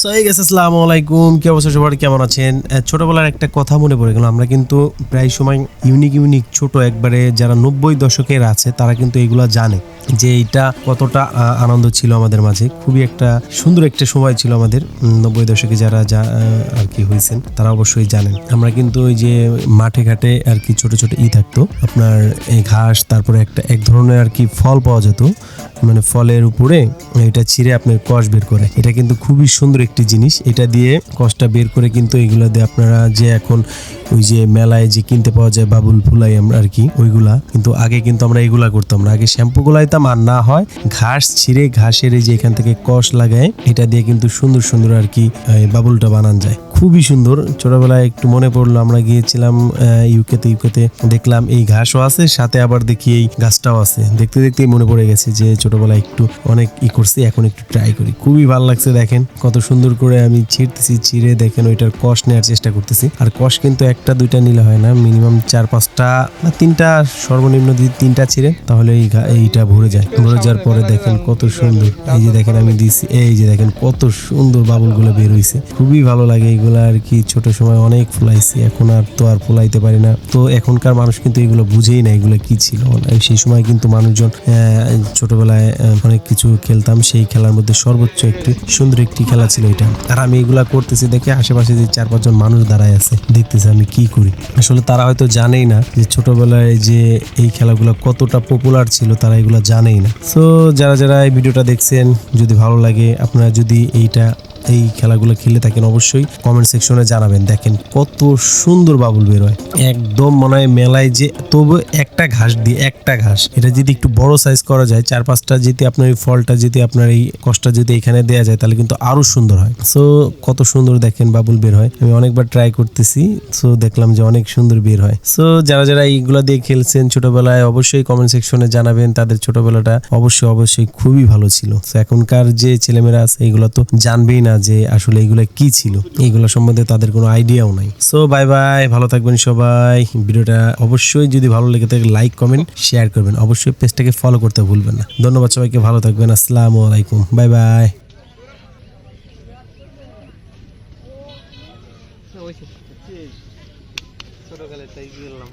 So এই গেছে আসসালামু আলাইকুম কি অবস্থা সবার? কেমন আছেন? ছোটবেলার একটা কথা মনে পড়ে গেল। আমরা কিন্তু প্রায় সময় ইউনিক ইউনিক ছোট একবারে যারা নব্বই দশকের আছে, তারা কিন্তু এগুলা জানে যে এটা কতটা আনন্দ ছিল আমাদের মাঝে। খুবই একটা সুন্দর একটা সময় ছিল আমাদের। নব্বই দশকে যারা, যা আর কি হয়েছেন, তারা অবশ্যই জানেন। আমরা কিন্তু ওই যে মাঠে ঘাটে আর কি ছোট ছোট ই থাকতো। আপনার ঘাস, তারপরে একটা, এক ধরনের আর কি ফল পাওয়া যেত। মানে ফলের উপরে এটা ছিঁড়ে আপনার কষ বের করে। এটা কিন্তু খুবই সুন্দর একটি জিনিস এটা দিয়ে কষ্টটা বের করে কিন্তু এগুলো দিয়ে আপনারা যে এখন ওই যে মেলায় যে কিনতে পাওয়া যায় বাবুল ফুলাই আমরা আর কি, ওইগুলা। কিন্তু আগে কিন্তু আমরা এগুলা করতাম না। আগে শ্যাম্পু গুলাইতাম আর না হয় ঘাস ছিঁড়ে ঘাসের যে এখান থেকে কষ লাগায় এটা দিয়ে কিন্তু সুন্দর সুন্দর আর কি বাবুলটা বানান যায়। খুবই সুন্দর। ছোটবেলায় একটু মনে পড়ল, আমরা গিয়েছিলাম ইউকেতে ইউকেতে দেখলাম এই ঘাসও আছে, সাথে আবার দেখি এই গাছটাও আছে। দেখতে দেখতেই মনে পড়ে গেছে যে ছোটবেলায় একটু অনেক ই করছি, এখন একটু ট্রাই করি। খুবই ভালো লাগছে দেখেন, কত সুন্দর করে আমি ছিঁড়তেছি, ছিঁড়ে দেখেন ওইটার কষ নেওয়ার চেষ্টা করতেছি। আর কষ কিন্তু একটা, দুইটা নিলে হয় না। মিনিমাম চার, পাঁচটা বা তিনটা সর্বনিম্ন যদি তিনটা ছিঁড়ে, তাহলে এই এইটা ভরে যায়। ভরে যাওয়ার পরে দেখেন কত সুন্দর। এই যে দেখেন আমি দিছি, এই যে দেখেন কত সুন্দর বাবুলগুলো বের হইছে। খুবই ভালো লাগে এগুলো আর কি। ছোট সময় অনেক ফুলাইছি, এখন আর তো আর ফুলাইতে পারি না। তো এখনকার মানুষ কিন্তু এগুলো বুঝেই না এগুলো কি ছিল। সেই সময় কিন্তু মানুষজন ছোটবেলায় অনেক কিছু খেলতাম। সেই খেলার মধ্যে সর্বোচ্চ একটি সুন্দর একটি খেলা ছিল এটা। আর আমি এগুলা করতেছি দেখে আশেপাশে যে চার পাঁচজন মানুষ দাঁড়ায় আছে, দেখতেছি আমি কি করি? আসলে তারা হয়তো জানেই না যে ছোটবেলায় যে এই খেলাগুলো কতটা পপুলার ছিল, তারা এগুলো জানেই না। তো যারা যারা এই ভিডিওটা দেখছেন, যদি ভালো লাগে, আপনারা যদি এইটা এই খেলাগুলো খেলে থাকেন অবশ্যই কমেন্ট সেকশনে জানাবেন। দেখেন কত সুন্দর বাবুল বের হয় একদম মনে হয় মেলায় যে, তবু একটা ঘাস দিয়ে, একটা ঘাস। এটা যদি একটু বড় সাইজ করা যায়, চার পাঁচটা যদি আপনার এই ফলটা, যদি আপনার এই কষ্টটা যদি এখানে দেওয়া যায়, তাহলে কিন্তু আরও সুন্দর হয়। সো কত সুন্দর দেখেন বাবুল বের হয়। আমি অনেকবার ট্রাই করতেছি সো দেখলাম যে অনেক সুন্দর বের হয়। সো যারা যারা এইগুলা দিয়ে খেলছেন ছোটবেলায়, অবশ্যই কমেন্ট সেকশনে জানাবেন। তাদের ছোটবেলাটা অবশ্যই অবশ্যই খুবই ভালো ছিল। তো এখনকার যে ছেলেমেয়েরা আছে, এগুলো তো জানবেই না। যে আসলে এগুলো কি ছিল? এইগুলো সম্বন্ধে তাদের কোনো আইডিয়াও নাই। সো বাই বাই ভালো থাকবেন সবাই। ভিডিওটা অবশ্যই যদি ভালো লেগে থাকে লাইক কমেন্ট শেয়ার করবেন। অবশ্যই পেজটাকে ফলো করতে ভুলবেন না। ধন্যবাদ সবাইকে, ভালো থাকবেন। আসসালামু আলাইকুম। বাই বাই তাই গেলাম।